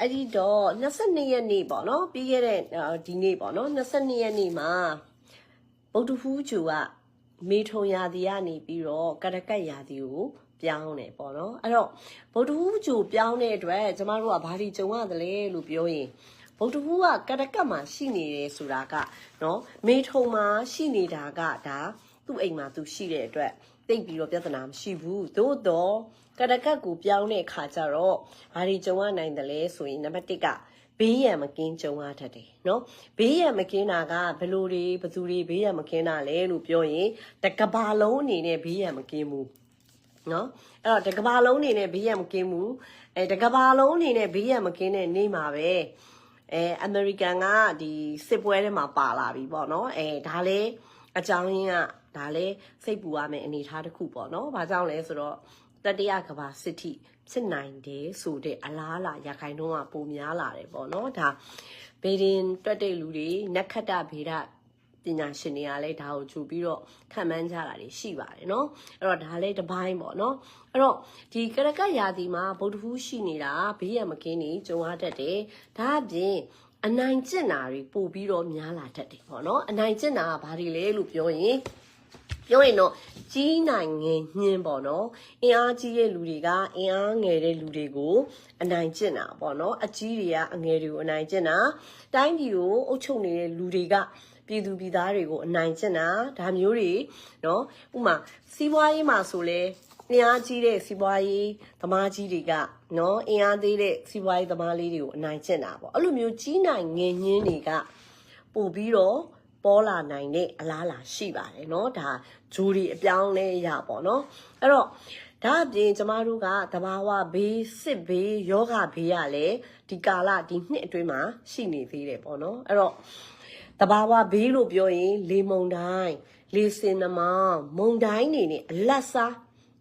အဲ့ဒီတော့22ရက်နေ့ပေါ့နော်ပြီးခဲ့တဲ့အာဒီနေ့ပေါ့နော်22ရက်နေ့မှာဗုဒ္ဓဟူးကျူကမေထုံရာသီကနေပြီးတော့ကရကတ်ရာသီကိုပြောင်းတယ်ပေါ့နော်အဲ့တော့ဗုဒ္ဓဟူးကျူပြောင်းတဲ့အတွက်ကျမတို့ကဘာဒီကြုံရတယ်လဲလို့ပြောရင်ဗုဒ္ဓဟူးကကရကတ်မှာရှိနေတယ်ဆိုတာကနော်မေထုံမှာရှိနေတာကဒါသူ့အိမ်မှာသူရှိတဲ့အတွက် တိတ်ပြီးတော့ပြဿနာမရှိဘူးသို့တော့ကရကတ်ကိုပြောင်းတဲ့အခါကျတော့ဘာဒီကြုံရနိုင်တယ်လဲဆိုရင်နံပါတ်1ကဘေးရန်မကင်းကြုံရတတ်တယ်နော်ဘေးရန်မကင်းတာကဘယ်လိုတွေဘယ်သူတွေဘေးရန်မကင်းတာလဲလို့ပြောရင်တကဘာလုံးအနေနဲ့ဘေးရန်မကင်းဘူးနော်အဲ့တော့တကဘာလုံးအနေနဲ့ဘေးရန်မကင်းဘူးအဲတကဘာလုံးအနေနဲ့ဘေးရန်မကင်းတဲ့နေ့မှာပဲအဲအမေရိကန်ကဒီစစ်ပွဲထဲမှာပါလာပြီပေါ့နော်အဲဒါလည်းအကြောင်းရင်းက ဒါလည်းစိတ်ပူရမယ့်အနေအထားတစ်ခုပေါ့နော်ဘာကြောင့်လဲဆိုတော့တတိယကဘာစစ်ထိဖြစ်နိုင်တယ်ဆိုတဲ့အလားအလာရခိုင်နှုန်းကပိုများလာတယ်ပေါ့နော်ဒါဘေဒင်တွက်တဲ့လူတွေနက္ခတ္တဗေဒပညာရှင်တွေကလည်းဒါကိုကြိုပြီးတော့ခံမှန်းကြတာတွေရှိပါတယ်เนาะအဲ့တော့ဒါလည်းတစ်ပိုင်းပေါ့เนาะအဲ့တော့ဒီကရကတ်ရာသီမှာဗုဒ္ဓဟူးရှိနေတာဘေးရန်မကင်းနေကြုံရတတ်တယ်ဒါအပြင်အနိုင်ကျင့်တာတွေပို့ပြီးတော့များလာတတ်တယ်ပေါ့เนาะအနိုင်ကျင့်တာကဘာတွေလဲလို့ပြောရင် ပြောရင်တော့ကြီးနိုင်ငယ်ညင်းပေါ့နော်အင်အားကြီးတဲ့လူတွေကအင်အားငယ်တဲ့လူတွေကိုအနိုင်ကျင့်တာပေါ့နော်အကြီးတွေကအငယ်တွေကိုအနိုင်ကျင့်တာတိုင်းပြည်ကိုအုပ်ချုပ်နေတဲ့လူတွေကပြည်သူပြည်သားတွေကိုအနိုင်ကျင့်တာဒါမျိုးတွေနော်ဥမာစီးပွားရေးမှာဆိုလဲအင်အားကြီးတဲ့စီးပွားရေးသမားကြီးတွေကနော်အင်အားသေးတဲ့စီးပွားရေးသမားလေးတွေကိုအနိုင်ကျင့်တာပေါ့အဲ့လိုမျိုးကြီးနိုင်ငယ်ညင်းတွေကပို့ပြီးတော့ ပေါ်လာနိုင်တဲ့အလားအလာရှိပါတယ်เนาะဒါဂျိုဒီအပြောင်းလဲရပါเนาะအဲ့တော့ဒါအပြင်ကျမတို့ကတဘာဝဘေးစစ်ဘေးယောဂဘေးရလဲဒီကာလဒီနှစ်အတွင်းမှာရှိနေသေးတယ်ပေါ့เนาะအဲ့တော့တဘာဝဘေးလို့ပြောရင်လေမုန်တိုင်းလေစင်နမမုန်တိုင်းနေနဲ့အလတ်စား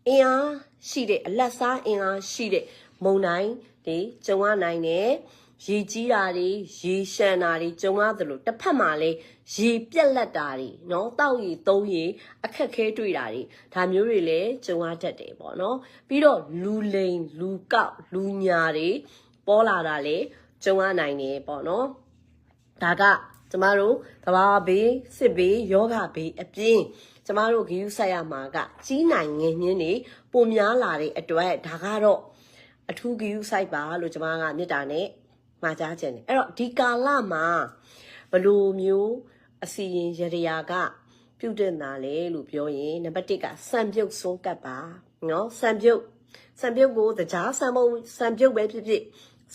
အင်အားရှိတဲ့အလတ်စားအင်အားရှိတဲ့မုန်တိုင်းတွေကျုံရနိုင်တယ် ရေကြီးတာတွေရေရှမ်းတာတွေကျုံရသလိုတစ်ဖက်မှာလည်းရေပြက်လက်တာတွေเนาะတောက်ရီသုံးရီအခက်ခဲတွေ့တာတွေဒါမျိုးတွေလည်းကျုံရတတ်တယ်ပေါ့เนาะပြီးတော့လူလိန်လူကောက်လူညာတွေပေါ်လာတာလည်းကျုံရနိုင်တယ်ပေါ့เนาะဒါကကျမတို့သဘာဝဘေးစစ်ဘေးယောဂဘေးအပြင်ကျမတို့ဂရုစိုက်ရမှာကကြီးနိုင်ငယ်ညင်းနေပုံများလာတဲ့အတွက်ဒါကတော့အထူးဂရုစိုက်ပါလို့ကျမကမေတ္တာနဲ့ မှာကြားခြင်းတယ်အဲ့တော့ဒီကာလမှာဘလိုမျိုးအစီရင်ရရကပြုတ်တင်တာလေလို့ပြောရင်နံပါတ်1ကစံပြုတ်ဆုံးကပ်ပါနော်စံပြုတ်စံပြုတ်ကိုတရားစံမုံစံပြုတ်ပဲဖြစ်ဖြစ်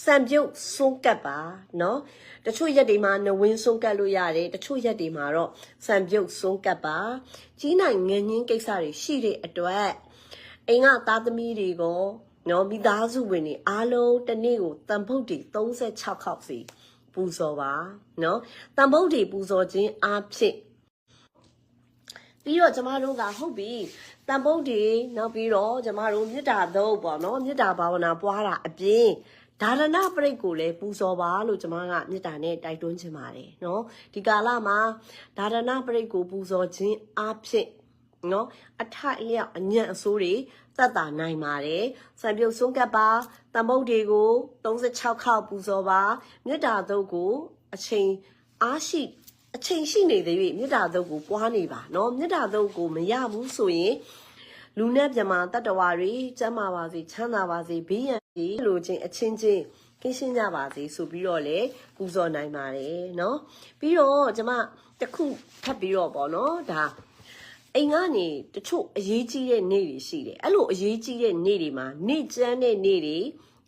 စံပြုတ်ဆုံးကပ်ပါနော်တချို့ရက်တွေမှာနဝင်းဆုံးကပ်လို့ရတယ်တချို့ရက်တွေမှာတော့စံပြုတ်ဆုံးကပ်ပါကြီးနိုင်ငယ်ညင်းကိစ္စတွေရှိတဲ့အတွက်အိမ်ကသားသမီးတွေကို နော်မိသားစုဝင်တွေအားလုံးတစ်နေ့ကိုတန်ဖုတ်တွေ36ခေါက်စီပူဇော်ပါနော်တန်ဖုတ်တွေပူဇော်ခြင်းအားဖြင့်ပြီးတော့ကျမတို့ကဟုတ်ပြီတန်ဖုတ်တွေနောက်ပြီးတော့ကျမတို့မေတ္တာသုံးပေါ့နော်မေတ္တာဘာဝနာပွားတာအပြင်ဒါရဏပရိတ်ကိုလည်းပူဇော်ပါလို့ကျမကမေတ္တာနဲ့တိုက်တွန်းချင်ပါတယ်နော်ဒီကာလမှာဒါရဏပရိတ်ကိုပူဇော်ခြင်းအားဖြင့် နော်အထက်အလျောက်အညံ့အစိုးတွေသက်သာနိုင်ပါတယ်စံပြုတ်ဆုံးကပ်ပါတန်ဖုတ်တွေကို36ခေါက်ပူဇော်ပါမေတ္တာသုံးကိုအချိန်အားရှိအချိန်ရှိနေသေးပြီမေတ္တာသုံးကိုပွားနေပါเนาะမေတ္တာသုံးကိုမရဘူးဆိုရင်လူနဲ့မြမာတတ္တဝါတွေကျမ်းမာပါစေချမ်းသာပါစေဘေးရန်တွေလိုချင်းအချင်းချင်းကင်းရှင်းကြပါစေဆိုပြီးတော့လေပူဇော်နိုင်ပါတယ်เนาะပြီးတော့ကျမတစ်ခုထပ်ပြီးတော့ပေါ့เนาะဒါ အိမ်ကနေတချို့အရေးကြီးတဲ့နေ့တွေရှိတယ်အဲ့လိုအရေးကြီးတဲ့နေ့တွေမှာနေ့ကျန်းတဲ့နေ့တွေ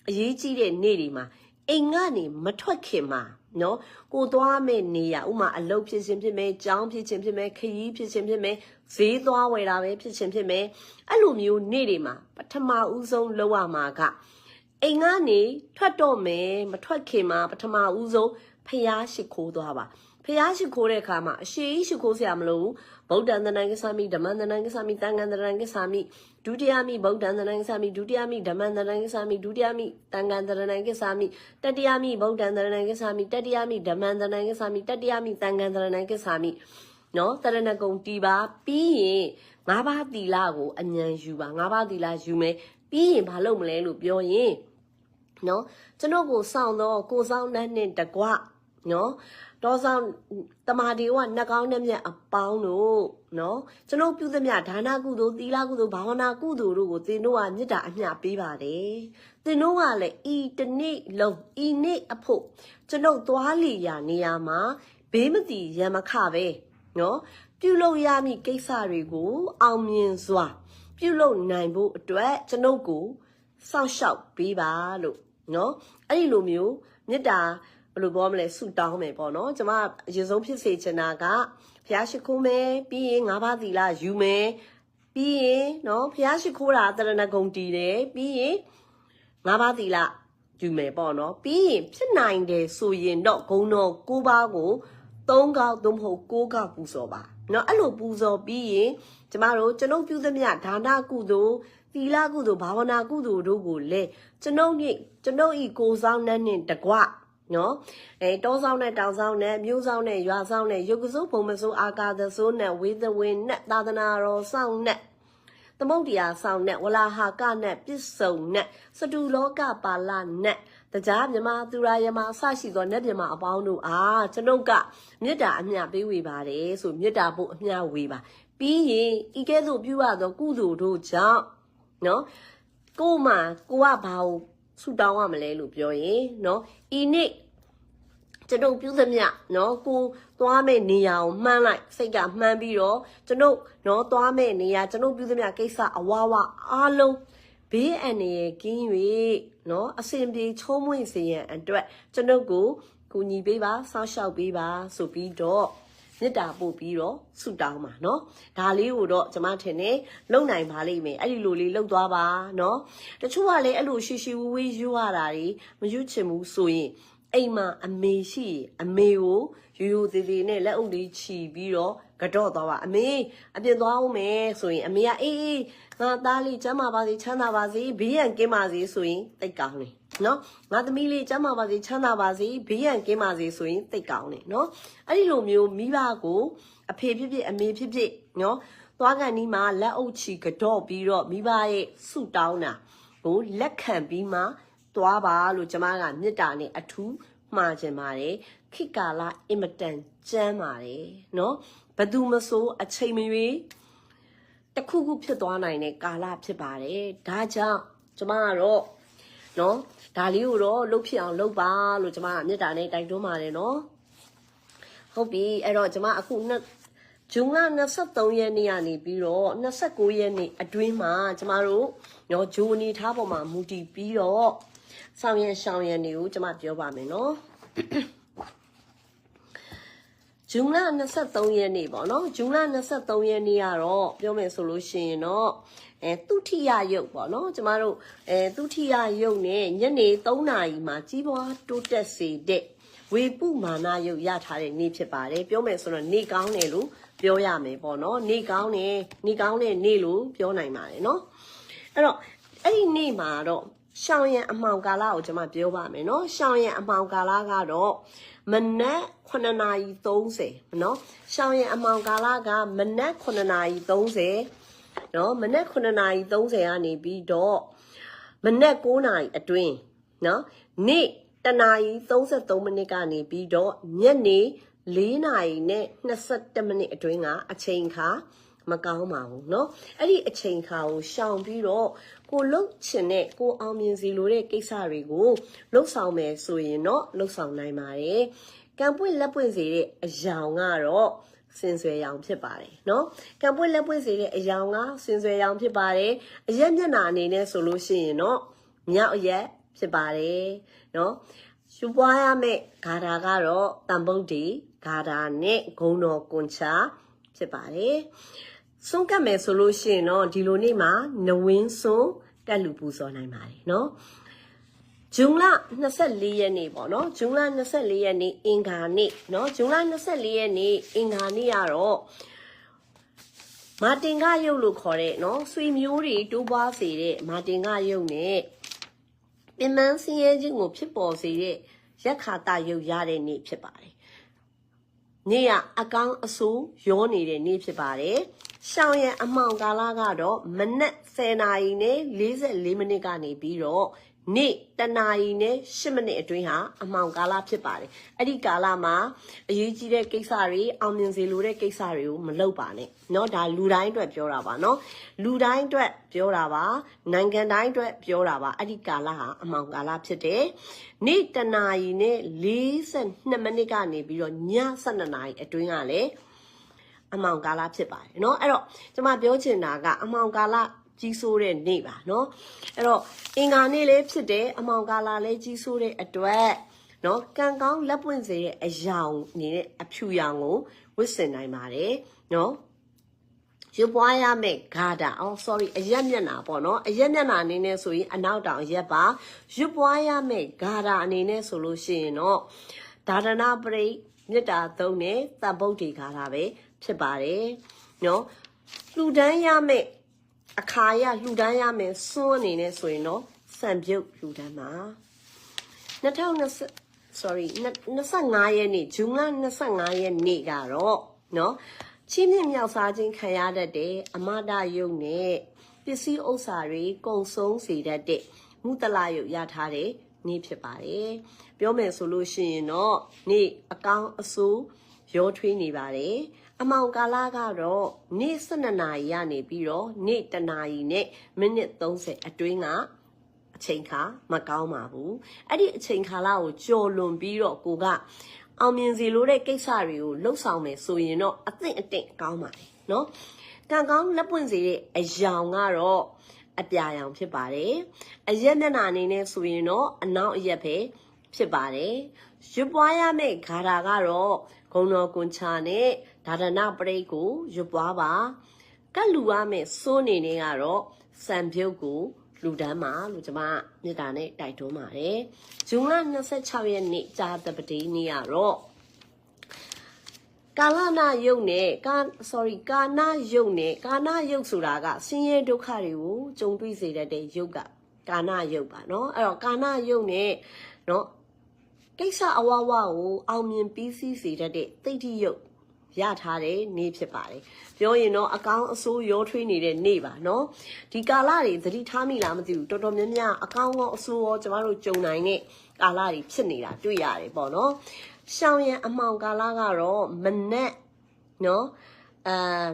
အရေးကြီးတဲ့နေ့တွေမှာအိမ်ကနေမထွက်ခင်မှာနော်ကိုသွားမဲ့နေရဥမာအလုပ်ဖြစ်ခြင်းဖြစ်မယ်ကြောင်းဖြစ်ခြင်းဖြစ်မယ်ခရီးဖြစ်ခြင်းဖြစ်မယ်ဈေးသွားဝယ်တာပဲဖြစ်ခြင်းဖြစ်မယ်အဲ့လိုမျိုးနေ့တွေမှာပထမဦးဆုံးလောက်ရမှာကအိမ်ကနေထွက်တော့မယ်မထွက်ခင်မှာပထမဦးဆုံးဖျားရှိခိုးသွားပါ ဖျားရှိခိုးတဲ့အခါမှာအရှိရှိခိုးစရာမလိုဘူးဗုဒ္ဓံတဏ္ဍကိသမိဓမ္မံတဏ္ဍကိသမိတန်ခံတဏ္ဍကိသမိဒုတိယမိဗုဒ္ဓံတဏ္ဍကိသမိဒုတိယမိဓမ္မံတဏ္ဍကိသမိဒုတိယမိတန်ခံတဏ္ဍကိသမိတတိယမိဗုဒ္ဓံတဏ္ဍကိသမိတတိယမိဓမ္မံတဏ္ဍကိသမိတတိယမိတန်ခံတဏ္ဍကိသမိနော်တရဏဂုံတီးပါပြီးရင်ငါးပါးသီလကိုအញ្ញံယူပါငါးပါးသီလယူမယ်ပြီးရင်ဘာလုပ်မလဲလို့ပြောရင်နော်ကျွန်ုပ်ကိုစောင့်တော့ကိုဆောင်နှက်နှင့်တကွ နော်တောဆောင်တမာဒီဝနှကောင်းနှက်မြတ်အပေါင်းတို့နော်ကျွန်ုပ်ပြုသမျှဒါနကုသိုလ်သီလကုသိုလ်ဘာဝနာကုသိုလ်တို့ကိုသင်တို့ကမေတ္တာအမျှပေးပါတယ်သင်တို့ကလည်းဤတနေ့လုံးဤနေ့အဖို့ကျွန်ုပ်သွားလီရာနေရာမှာဘေးမတီရံမခပဲနော်ပြုလုပ်ရမည့်ကိစ္စတွေကို အောင်မြင်စွာ ပြုလုပ်နိုင်ဖို့အတွက်ကျွန်ုပ်ကိုစောင့်ရှောက်ပေးပါလို့နော်အဲ့ဒီလိုမျိုးမေတ္တာ ဘယ်လိုပြောမလဲဆုတောင်းမယ်ပေါ့နော်ကျွန်မအရင်ဆုံးဖြစ်စေချင်တာကဖျားရှိခိုးမယ်ပြီးရင်ငါးပါးသီလယူမယ်ပြီးရင်နော်ဖျားရှိခိုးတာတရဏဂုံတည်တယ်ပြီးရင်ငါးပါးသီလယူမယ်ပေါ့နော်ပြီးရင်ဖြစ်နိုင်တယ်ဆိုရင်တော့ဂုံတော်၉ပါးကို၃ခေါက်သို့မဟုတ်၉ခေါက်ပူဇော်ပါနော်အဲ့လိုပူဇော်ပြီးရင်ကျမတို့ကျွန်ုပ်ပြုသမျှဒါနကုသိုလ်သီလကုသိုလ်ဘာဝနာကုသိုလ်တို့ကိုလည်းကျွန်ုပ်ညကျွန်ုပ်ဤကိုယ်ဆောင်နဲ့နှင့်တကွ နော်အဲတောဆောင်နဲ့တောင်ဆောင်နဲ့မြို့ဆောင်နဲ့ရွာဆောင်နဲ့ရုပ်ကစိုးဘုံမစိုးအာကာသစိုးနဲ့ဝေသဝင်းနဲ့သာသနာတော်ဆောင်နဲ့သမုတ်တရားဆောင်နဲ့ဝလာဟာကနဲ့ပစ္စုံနဲ့စတုလောကပါဠနဲ့တရားမြမသူရာယမအစရှိသောနတ်မြမအပေါင်းတို့အားကျွန်ုပ်ကမေတ္တာအမျှပေးဝေပါတယ်ဆိုမေတ္တာဖို့အမျှဝေပါပြီးရင်ဤကဲ့သို့ပြုရသောကုသိုလ်တို့ကြောင့်နော်ကို့မှာကိုကဘာကို ဆူတောင်းရမလဲလို့ပြောရင်နော်ဤနေ့ကျွန်ုပ်ပြုသမျှเนาะကိုသွားမဲ့နေရာကိုမှန်းလိုက်စိတ်ကမှန်းပြီးတော့ကျွန်ုပ်เนาะသွားမဲ့နေရာကျွန်ုပ်ပြုသမျှကိစ္စအဝါဝအားလုံးဘေးအန္တရာယ်ကင်း၍เนาะအစဉ်ပြေချုံးမွေ့စေရန်အတွက်ကျွန်ုပ်ကိုကူညီပေးပါစောင့်ရှောက်ပေးပါဆိုပြီးတော့ မေတ္တာပို့ပြီးတော့ဆုတောင်းပါနော်ဒါလေးကိုတော့ကျမထင်တယ်လုံနိုင်ပါလိမ့်မယ်အဲ့ဒီလိုလေးလှုပ်သွားပါနော်တချို့ကလည်းအဲ့လိုရှိရှိဝေးဝေးယူရတာတွေမယူချင်ဘူးဆိုရင်အိမ်မှာအမေရှိအမေကိုရိုရိုသေးသေးနဲ့လက်အုပ်လေးချီပြီးတော့ ကတော့သွားပါအမေအပြင်သွားအောင်မယ်ဆိုရင်အမေကအေးအေးငါသားလေးကျမ်းမာပါစေချမ်းသာပါစေဘေးရန်ကင်းပါစေဆိုရင်တိတ်ကောင်းတယ်နော်ငါသမီးလေးကျမ်းမာပါစေချမ်းသာပါစေဘေးရန်ကင်းပါစေဆိုရင်တိတ်ကောင်းတယ်နော်အဲ့ဒီလိုမျိုးမိဘကိုအဖေဖြစ်ဖြစ်အမေဖြစ်ဖြစ်နော်သွားကန်ဒီမှာလက်အုပ်ချီကတော့ပြီးတော့မိဘရဲ့ဆုတောင်းတာကိုလက်ခံပြီးမှသွားပါလို့ကျမကမေတ္တာနဲ့အထူးမှားခြင်းပါတယ် ခိကာလာအင်မတန်ကျမ်းပါတယ်နော်ဘသူမဆိုအချိန်မရွေးတစ်ခုခုဖြစ်သွားနိုင်တဲ့ကာလဖြစ်ပါတယ်ဒါကြောင့်ကျမကတော့နော်ဒါလေးကိုတော့လှုပ်ဖြစ်အောင်လုပ်ပါလို့ကျမကမေတ္တာနဲ့တိုက်တွန်းပါတယ်နော်ဟုတ်ပြီအဲ့တော့ကျမအခုနှစ်ဂျွန်လ23ရက်နေ့ကနေပြီးတော့29ရက်နေ့အတွင်းမှာကျမတို့နော်ဂျိုနီထားပေါ်မှာမူတည်ပြီးတော့ဆောင်ရန်ရှောင်ရန်တွေကိုကျမပြောပါမယ်နော် ဂျွန်လ23ရက်နေ့ပေါ့နော်ဂျွန်လ23ရက်နေ့ကတော့ပြောမယ်ဆိုလို့ရှိရင်တော့အဲသူထိယရုပ်ပေါ့နော်ကျမတို့အဲသူထိယရုပ်နဲ့ညနေ3နာရီမှာကြီးပွားတိုးတက်စေတဲ့ဝေပုမာနရုပ်ရထားတဲ့နေ့ဖြစ်ပါတယ်ပြောမယ်ဆိုတော့နေ့ကောင်းတယ်လို့ပြောရမယ်ပေါ့နော်နေ့ကောင်းတယ်နေ့ကောင်းတဲ့နေ့လို့ပြောနိုင်ပါတယ်နော်အဲ့တော့အဲ့ဒီနေ့မှာတော့ရှောင်းရံအမှောင်ကာလကိုကျွန်မပြောပါမယ်နော်ရှောင်းရံအမှောင်ကာလကတော့ မနက်9:30เนาะရှောင်းရံအမှောင်ကာလကမနက်9:30เนาะမနက်9:30ကနေပြီးတော့မနက်9:00နာရီအတွင်းเนาะနေ့တနာရီ33မိနစ်ကနေပြီးတော့ညနေ4နာရီနဲ့22မိနစ်အတွင်းကအချိန်ခါမကောင်းပါဘူးเนาะအဲ့ဒီအချိန်ခါကိုရှောင်ပြီးတော့ ကိုလှုပ်ချင်တဲ့ကိုအောင်မြင်စီလိုတဲ့ကိစ္စတွေကိုလှုပ်ဆောင်မယ်ဆိုရင်တော့လှုပ်ဆောင်နိုင်ပါတယ်ကံပွင့်လက်ပွင့်စေတဲ့အယောင်ကတော့စင်ဆွဲရောင်ဖြစ်ပါတယ်เนาะကံပွင့်လက်ပွင့်စေတဲ့အယောင်ကစင်ဆွဲရောင်ဖြစ်ပါတယ်အရက်မျက်နှာအနေနဲ့ဆိုလို့ရှိရင်တော့မြောက်အရက်ဖြစ်ပါတယ်เนาะရှုပွားရမယ့်ဂါထာကတော့တန်ပုတ်ဒီဂါထာနဲ့ဂုံတော်ကွန်ချာဖြစ်ပါတယ်စွန့်ကပ်မယ်ဆိုလို့ရှိရင်တော့ဒီလိုနေ့မှာနဝင်းစွန်း တက်လူပူဇော်နိုင်ပါတယ်နော်ဂျွန်လ24ရက်နေ့ပေါ့နော်ဂျွန်လ24ရက်နေ့အင်္ဂါနေ့နော်ဂျွန်လ24ရက်နေ့အင်္ဂါနေ့ကတော့မာတင်ကရုပ်လို့ခေါ်တဲ့နော်ဆွေမျိုးတွေတိုးပွားစေတဲ့မာတင်ကရုပ်နဲ့ပင်မဆင်းရဲခြင်းကိုဖြစ်ပေါ်စေတဲ့ရက်ခါတရုပ်ရတဲ့နေ့ဖြစ်ပါတယ် နေ့ကအကောင်းအဆိုးရောနေတဲ့နေ့ဖြစ်ပါတယ်။ရှောင်းရံအမှောင်ကာလကတော့မနက်10နာရီနဲ့44မိနစ်ကနေပြီးတော့ နေ့တနာရီနဲ့10မိနစ်အတွင်းဟာအမှောင်ကာလဖြစ်ပါတယ်အဲ့ဒီကာလမှာအရေးကြီးတဲ့ကိစ္စတွေအောင်မြင်စေလိုတဲ့ကိစ္စတွေကိုမလုပ်ပါနဲ့เนาะဒါလူတိုင်းအတွက်ပြောတာပါเนาะလူတိုင်းအတွက်ပြောတာပါနိုင်ငံတိုင်းအတွက်ပြောတာပါအဲ့ဒီကာလဟာအမှောင်ကာလဖြစ်တယ်နေ့တနာရီနဲ့42မိနစ်ကနေပြီးတော့ည12နာရီအတွင်းကလည်းအမှောင်ကာလဖြစ်ပါတယ်เนาะအဲ့တော့ကျွန်မပြောချင်တာကအမှောင်ကာလ ကြီးစိုးတဲ့နေ့ပါเนาะအဲ့တော့အင်္ဂါနေ့လေးဖြစ်တယ်အမှောင်ကာလလေးကြီးစိုးတဲ့အတွက်เนาะကံကောင်းလက်ပွင့်စေတဲ့အယောင်နေတဲ့အဖြူရောင်ကိုဝတ်ဆင်နိုင်ပါတယ်เนาะရွပွားရမယ့်ဂါတာအော် sorry အရက်မျက်နှာပေါ့နော်အရက်မျက်နှာအနေနဲ့ဆိုရင်အနောက်တောင်ရက်ပါရွပွားရမယ့်ဂါတာအနေနဲ့ဆိုလို့ရှိရင်တော့ဒါဒနာပရိမေတ္တာသုံးနဲ့သဗ္ဗုဒ္ဓေဂါတာပဲဖြစ်ပါတယ်နော်လှူဒန်းရမယ့် အခါရလှူဒန်းရမယ့်စွန်းအနေနဲ့ဆိုရင်တော့စံပြုတ်လှူဒန်းပါ2020 sorry 25ရက်နေ့ဇွန်လ25ရက်နေ့ကတော့เนาะချင်းမြင့်မြောက်စားခြင်းခံရတတ်တဲ့အမဒယုံနဲ့ပစ္စည်းဥစ္စာတွေကုံဆုံးစေတတ်တဲ့မုတလယုတ်ရထားတဲ့နေ့ဖြစ်ပါတယ်ပြောမယ်ဆိုလို့ရှိရင်တော့နေ့အကောင်းအဆိုးရောထွေးနေပါတယ် အမောင်ကာလကတော့နေ့12နာရီကနေပြီးတော့နေ့တနာရီနဲ့မိနစ်30အတွင်းကအချိန်ခါမကောင်းပါဘူးအဲ့ဒီအချိန်ခါလာကိုကြော်လွန်ပြီးတော့ကိုကအောင်မြင်စီလို့တဲ့ကိစ္စတွေကိုလှုပ်ဆောင်မယ်ဆိုရင်တော့အသင့်အတင့်ကောင်းပါတယ်နော်ကံကောင်းလက်ပွင့်စေတဲ့အယောင်ကတော့အပြာရောင်ဖြစ်ပါတယ်အရက်မျက်နှာအနေနဲ့ဆိုရင်တော့အနောက်အရက်ပဲဖြစ်ပါတယ်ရွပွားရမယ့်ဂါရာကတော့ဂုံတော်ကွန်ချာနဲ့ ဒါဒနာပရိတ်ကိုရွပွားပါကတ်လူရမယ့်စိုးနေနေကတော့စံပြုတ်ကိုလူတန်းမှာလို့ကျွန်မမြေတာနဲ့တိုက်တွန်းပါတယ်ဇွန်လ26ရက်နေ့ကြာတပတိနေ့ကတော့ကာလနာယုတ်နဲ့ကာ sorry ကာနာယုတ်နဲ့ကာနာယုတ်ဆိုတာကဆင်းရဲဒုက္ခတွေကိုကြုံတွေ့စေတတ်တဲ့ယုတ်ကကာနာယုတ်ပါเนาะအဲ့တော့ကာနာယုတ်နဲ့เนาะကိစ္စအဝဝကိုအောင်မြင်ပြီးစီးစေတတ်တဲ့သိတိယုတ် ရထားတဲ့နေ့ဖြစ်ပါတယ်ပြောရင်တော့အကောင်းအဆိုးရောထွေးနေတဲ့နေ့ပါเนาะဒီကာလတွေသတိထားမိလားမသိဘူးတော်တော်များများအကောင်းကောအဆိုးရောကျမတို့ကြုံနိုင်တဲ့ကာလတွေဖြစ်နေတာတွေ့ရတယ်ပေါ့เนาะရှောင်းရံအမှောင်ကာလကတော့မနက်เนาะအာ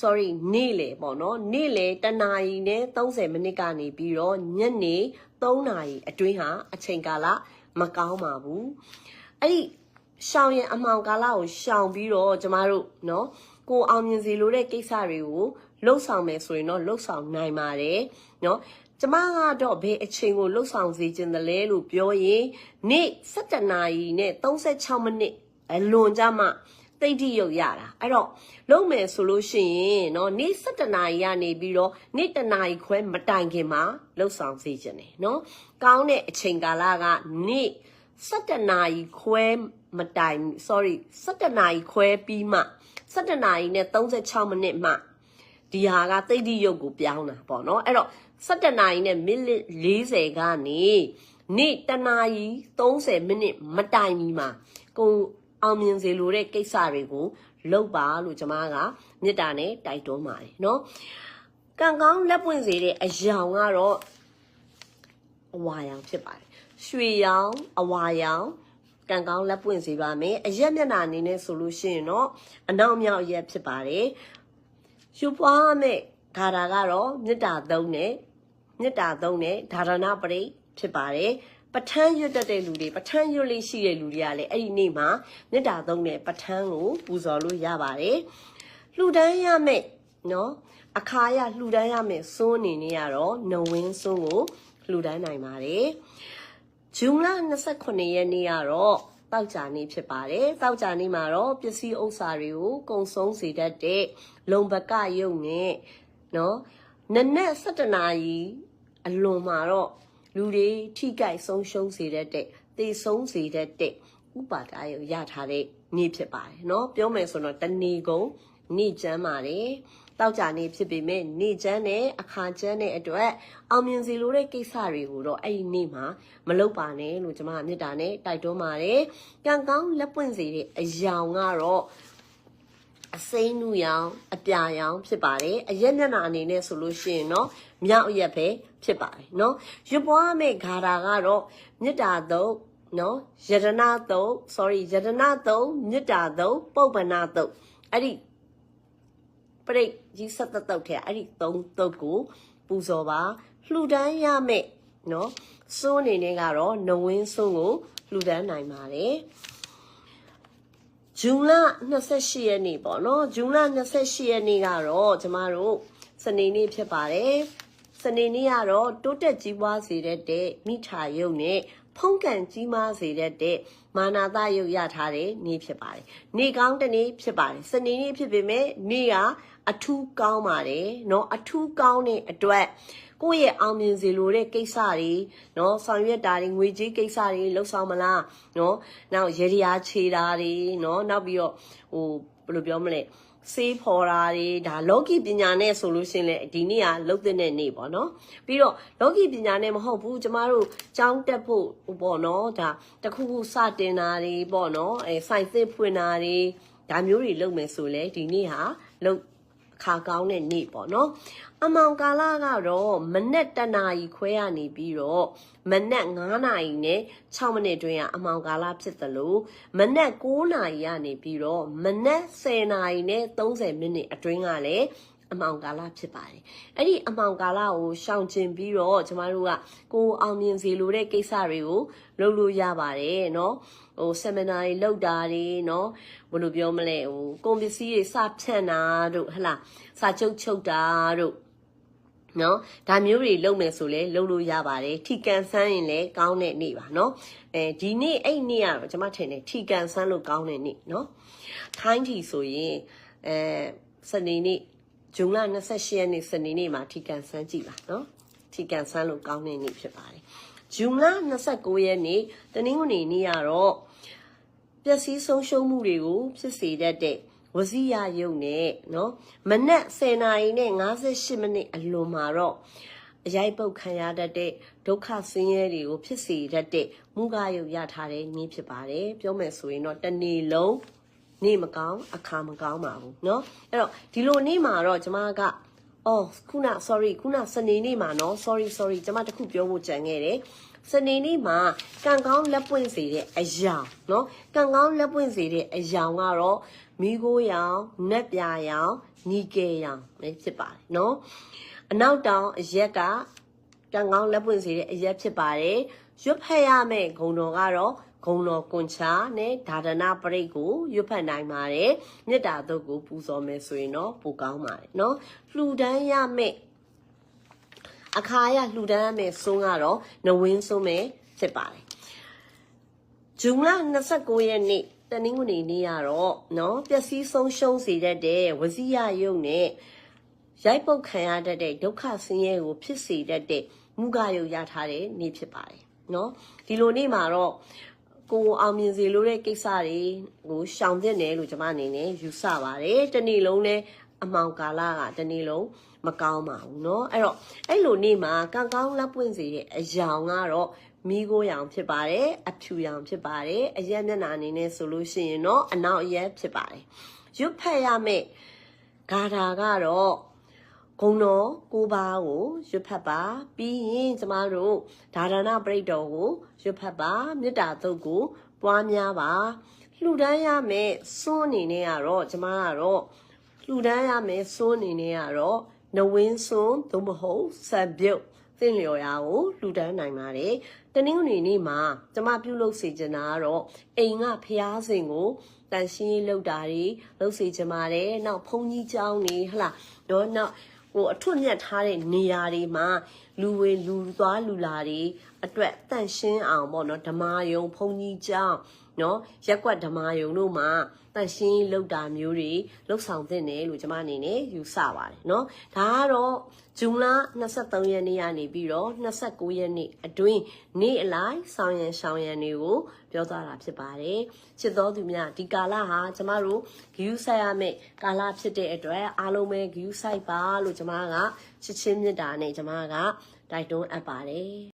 sorry နေ့လေပေါ့နော်နေ့လေတနာရီနဲ့30မိနစ်ကနေပြီးတော့ညနေ3နာရီအတွင်းဟာအချိန်ကာလမကောင်းပါဘူးအဲ့ဒီ ရှောင်ရင်အမှောင်ကာလကိုရှောင်ပြီးတော့ကျမတို့เนาะကိုအောင်မြင်စီလိုတဲ့ကိစ္စတွေကိုလှုပ်ဆောင်မယ်ဆိုရင်တော့လှုပ်ဆောင်နိုင်ပါတယ်เนาะကျမကတော့ဘယ်အချိန်ကိုလှုပ်ဆောင်စေခြင်းတလဲလို့ပြောရင်နေ့7နာရီနဲ့36မိနစ်အလွန်ကြမှတိတ်တိရုပ်ရတာအဲ့တော့လုံးမယ်ဆိုလို့ရှိရင်เนาะနေ့7နာရီကနေပြီးတော့နေ့တနာရီခွဲမတိုင်ခင်မှာလှုပ်ဆောင်စေခြင်းတယ်เนาะကောင်းတဲ့အချိန်ကာလကနေ့7 နာရီခွဲမတိုင် sorry 7နာရီခွဲပြီးမှ7နာရီနဲ့36မိနစ်မှဒီဟာကသိတိရုပ်ကိုပြောင်းတာပေါ့เนาะအဲ့တော့7နာရီနဲ့မိနစ်40ကနေနေ့တနာရီ30မိနစ်မတိုင်မီမှာကိုအောင်မြင်စေလိုတဲ့ကိစ္စတွေကိုလုပ်ပါလို့ကျွန်မကမေတ္တာနဲ့တိုက်တွန်းပါတယ်เนาะကံကောင်းလက်ပွင့်စေတဲ့အယောင်ကတော့အဝါရောင်ဖြစ်ပါတယ် ရွှေရောင်အဝါရောင်ကံကောင်းလက်ပွင့်စေပါမယ်အရက်မျက်နှာအနေနဲ့ဆိုလို့ရှိရင်တော့အနောက်မြောက်ရက်ဖြစ်ပါတယ်ယူပွားမဲ့ဂါရာကတော့မေတ္တာသုံးနဲ့မေတ္တာသုံးနဲ့ဒါရဏပရိဖြစ်ပါတယ်ပဋ္ဌာန်းရွတ်တတ်တဲ့လူတွေပဋ္ဌာန်းရွတ်လေးရှိတဲ့လူတွေကလည်းအဲ့ဒီနေ့မှာမေတ္တာသုံးတဲ့ပဋ္ဌာန်းကိုပူဇော်လို့ရပါတယ်လှူဒန်းရမယ့်နော်အခါရလှူဒန်းရမယ့်စွန်းအနေနဲ့ကတော့နဝင်းစွန်းကိုလှူဒန်းနိုင်ပါတယ် ဇွန်လ29ရက်နေ့ကတော့တောက်ကြနေ့ဖြစ်ပါတယ်တောက်ကြနေ့မှာတော့ပစ္စည်းဥစ္စာတွေကိုကုံဆုံးစေတတ်တဲ့လုံဘကယုံနဲ့နော်နနက်7နာရီအလွန်မှာတော့လူတွေထိကြိုက်ဆုံးရှုံးစေတတ်တဲ့သေဆုံးစေတတ်တဲ့ဥပါဒာယုံရထားတဲ့နေ့ဖြစ်ပါတယ်နော်ပြောမယ်ဆိုတော့တဏီကုံနေ့ကျမ်းပါတယ် တောက်ကြနေဖြစ်ပေမဲ့နေ့ကျမ်းနဲ့အခါကျမ်းနဲ့အတွက်အောင်မြင်စီလိုတဲ့ကိစ္စတွေကိုတော့အဲ့ဒီနေ့မှာမလုပ်ပါနဲ့လို့ကျွန်မမေတ္တာနဲ့တိုက်တွန်းပါတယ်။ကံကောင်းလက်ပွင့်စေတဲ့အယောင်ကတော့အစိမ်းနုရောင်အပြာရောင်ဖြစ်ပါတယ်။အရက်မျက်နှာအနေနဲ့ဆိုလို့ရှိရင်တော့မြောက်အရက်ပဲ ဖြစ်ပါတယ်เนาะရွတ်ပွားမဲ့ဂါထာကတော့မေတ္တာတုတ်เนาะယတနာတုတ် sorry ယတနာတုတ်မေတ္တာတုတ်ပုပ္ပနာတုတ်အဲ့ဒီ ပရိတ်ကြီးဆက်သက်တုတ်ထဲအဲ့ဒီသုံးတုတ်ကိုပူဇော်ပါလှူဒန်းရမယ်နော်စွန်းအနေနဲ့ကတော့နဝင်းစွန်းကိုလှူဒန်းနိုင်ပါတယ်ဂျူလ28ရက်နေ့ပေါ့နော်ဂျူလ28ရက်နေ့ကတော့ကျမတို့စနေနေ့ဖြစ်ပါတယ်စနေနေ့ကတော့တိုးတက်ကြီးပွားစေတဲ့တဲ့မိထာယုတ်နဲ့ဖုံးကန်ကြီးမားစေတဲ့တဲ့မာနာတယုတ်ရထားတဲ့နေ့ဖြစ်ပါတယ်။နေ့ကောင်းတဲ့နေ့ဖြစ်ပါတယ်။စနေနေ့ဖြစ်ပေမဲ့နေ့က အထူးကောင်းပါတယ်เนาะအထူးကောင်းတဲ့အတွက်ကိုယ့်ရဲ့အောင်မြင်စေလိုတဲ့ကိစ္စတွေเนาะဆောင်ရွက်တာတွေငွေကြေးကိစ္စတွေလှုပ်ဆောင်မလားเนาะနောက်ရေဒီယာခြေတာတွေเนาะနောက်ပြီးတော့ဟိုဘယ်လိုပြောမလဲစေးဖော်တာတွေဒါလောကီပညာနဲ့ဆိုလို့ရှရင်လေဒီနေ့ကလုတ်တဲ့နေ့ပေါ့နော်ပြီးတော့လောကီပညာနဲ့မဟုတ်ဘူးကျမတို့ကြောင်းတက်ဖို့ပေါ့နော်ဒါတခုခုစတင်တာတွေပေါ့နော်အဲစိုက်သစ်ဖွင့်တာတွေဒါမျိုးတွေလုပ်မယ်ဆိုလေဒီနေ့ဟာလု တ်ခါကောင်းတဲ့နေ့ပေါ့နော်အမောင်ကာလကတော့မနက်တနာရီခွဲရနေပြီးတော့မနက်9နာရီနဲ့6မိနစ်တွင်ကအမောင်ကာလဖြစ်သလိုမနက်9နာရီကနေပြီးတော့မနက်10နာရီနဲ့30မိနစ်အတွင်းကလည်း အမောင်ကာလဖြစ်ပါတယ်အဲ့ဒီအမောင်ကာလကိုရှောင်ကျင်ပြီးတော့ကျမတို့ကကိုအောင်မြင်စေလိုတဲ့ကိစ္စတွေကိုလုပ်လို့ရပါတယ်เนาะဟို seminar တွေလုပ်တာတွေเนาะဘယ်လိုပြောမလဲဟိုကုန်ပစ္စည်းတွေစဖြန့်တာတို့ဟလာစာချုပ်ချုပ်တာတို့နော်ဒါမျိုးတွေလုပ်မယ်ဆိုလဲလုပ်လို့ရပါတယ်ထီကန်ဆန်းရင်လည်းကောင်းတဲ့နေ့ပါနော်အဲဒီနေ့အဲ့နေ့ကတော့ကျွန်မထင်တယ်ထီကန်ဆန်းလို့ကောင်းတဲ့နေ့နော်ထိုင်းထီဆိုရင်အဲစနေနေ့ ဂျုံလ28ရက်နေ့စနေနေ့မှာထီကန်ဆန်းကြည့်ပါနော်ထီကန်ဆန်းလို့ကောင်းတဲ့နေ့ဖြစ်ပါတယ်ဂျုံလ29ရက်နေ့တနင်္ဂနွေနေ့ကတော့ပျက်စီးဆုံးရှုံးမှုတွေကိုဖြစ်စေတတ်တဲ့ဝစီရယုံနဲ့နော်မနက်10နာရီနဲ့58မိနစ်အလွန်မှာတော့အရိုက်ပုတ်ခံရတတ်တဲ့ဒုက္ခဆင်းရဲတွေကိုဖြစ်စေတတ်တဲ့မူကယုတ်ရထားတဲ့နည်းဖြစ်ပါတယ်ပြောမယ်ဆိုရင်တော့တနေ့လုံး နေမကောင်းအခါမကောင်းပါဘူးเนาะအဲ့တော့ဒီလိုနေ့မှာတော့ကျမကအော်ခုန sorry ခုနစနေနေ့မှာเนาะ sorry sorry ကျမတခုပြောဖို့ကြံခဲ့တယ်စနေနေ့မှာကံကောင်းလက်ပွင့်စေတဲ့အယောင်เนาะကံကောင်းလက်ပွင့်စေတဲ့အယောင်ကတော့မိโกရောင်နက်ပြာရောင်နီကယ်ရောင်လည်းဖြစ်ပါတယ်เนาะအနောက်တောင်အရက်ကကံကောင်းလက်ပွင့်စေတဲ့အရက်ဖြစ်ပါတယ်ရွတ်ဖက်ရမယ့်ဂုံတော်ကတော့ ဂုံတော်ကွန်ချာနဲ့ဒါဒနာပရိတ်ကိုရွတ်ဖက်နိုင်ပါတယ်မေတ္တာတို့ကိုပူဇော်မယ်ဆိုရင်တော့ပိုကောင်းပါတယ်เนาะလှူဒန်းရမယ့်အခါရလှူဒန်းရမယ့်ဆုံးကတော့နဝင်းဆုံးပဲဖြစ်ပါတယ်ဂျုံလ29ရက်နေ့တနင်္ဂနွေနေ့ကတော့เนาะပျက်စီးဆုံးရှုံးစေတတ်တဲ့ဝစီရယုံနဲ့ရိုက်ပုတ်ခံရတတ်တဲ့ဒုက္ခဆင်းရဲကိုဖြစ်စေတတ်တဲ့မူကယုံရထားတဲ့နေ့ဖြစ်ပါတယ်เนาะဒီလိုနေ့မှာတော့ ကိုအောင်မြင်စေလို့တဲ့ကိစ္စတွေကိုရှောင်သင့်တယ်လို့ကျွန်မအနေနဲ့ယူဆပါတယ်တနေ့လုံးလဲအမောင်ကာလကတနေ့လုံးမကောင်းပါဘူးเนาะအဲ့တော့အဲ့လိုနေ့မှာကံကောင်းလက်ပွင့်စေတဲ့အယောင်ကတော့မိโกရောင်ဖြစ်ပါတယ်အဖြူရောင်ဖြစ်ပါတယ်အရက်မျက်နှာအနေနဲ့ဆိုလို့ရှိရင်တော့အနောက်အရက်ဖြစ်ပါတယ်ရွတ်ဖက်ရမယ့်ဂါထာကတော့ ဂုံတော်ကိုပါကိုရွတ်ဖတ်ပါပြီးရင်ကျမတို့ဒါရဏပရိတ်တော်ကိုရွတ်ဖတ်ပါမေတ္တာသုတ်ကိုပွားများပါလှူဒန်းရမယ်စွန်းအနေနဲ့ကတော့ကျမကတော့လှူဒန်းရမယ်စွန်းအနေနဲ့ကတော့နဝင်းစွန်းသို့မဟုတ်ဆံပြုတ်သင်လျော်ရာကိုလှူဒန်းနိုင်ပါတယ်တနင်္ဂနွေနေ့မှာကျမပြုလုပ်စေချင်တာကတော့အိမ်ကဖျားစင်ကိုတန်ရှင်းရေးလုပ်တာတွေလုပ်စေချင်ပါတယ်နောက်ဘုန်းကြီးကျောင်းနေဟလာတော့နောက် ဟိုအထွတ်မြတ်ထားတဲ့နေရာတွေမှာလူဝင်လူသွားလူလာတွေအတွက်တန့်ရှင်းအောင်ပေါ့နော်ဓမ္မယုံဘုန်းကြီးကျောင်း နော်ရက်ကွက်ဓမာယုံတို့မှာတန်ရှင်းလောက်တာမျိုးတွေလောက်ဆောင်တင်တယ်လို့ကျွန်မအနေနဲ့ယူဆပါတယ်နော်ဒါကတော့ဇွန်လ23ရက်နေ့ကနေပြီးတော့29ရက်နေ့အတွင်းနေ့အလိုက်ဆောင်ရန်ရှောင်ရန်တွေကိုပြောသွားတာဖြစ်ပါတယ်ချစ်တော်သူများဒီကာလဟာကျမတို့ဂယူဆိုင်ရမယ့်ကာလဖြစ်တဲ့အတွက်အားလုံးပဲဂယူဆိုင်ပါလို့ကျမကချစ်ချင်းမြတ်တာနဲ့ကျမကတိုက်တွန်းအပ်ပါတယ်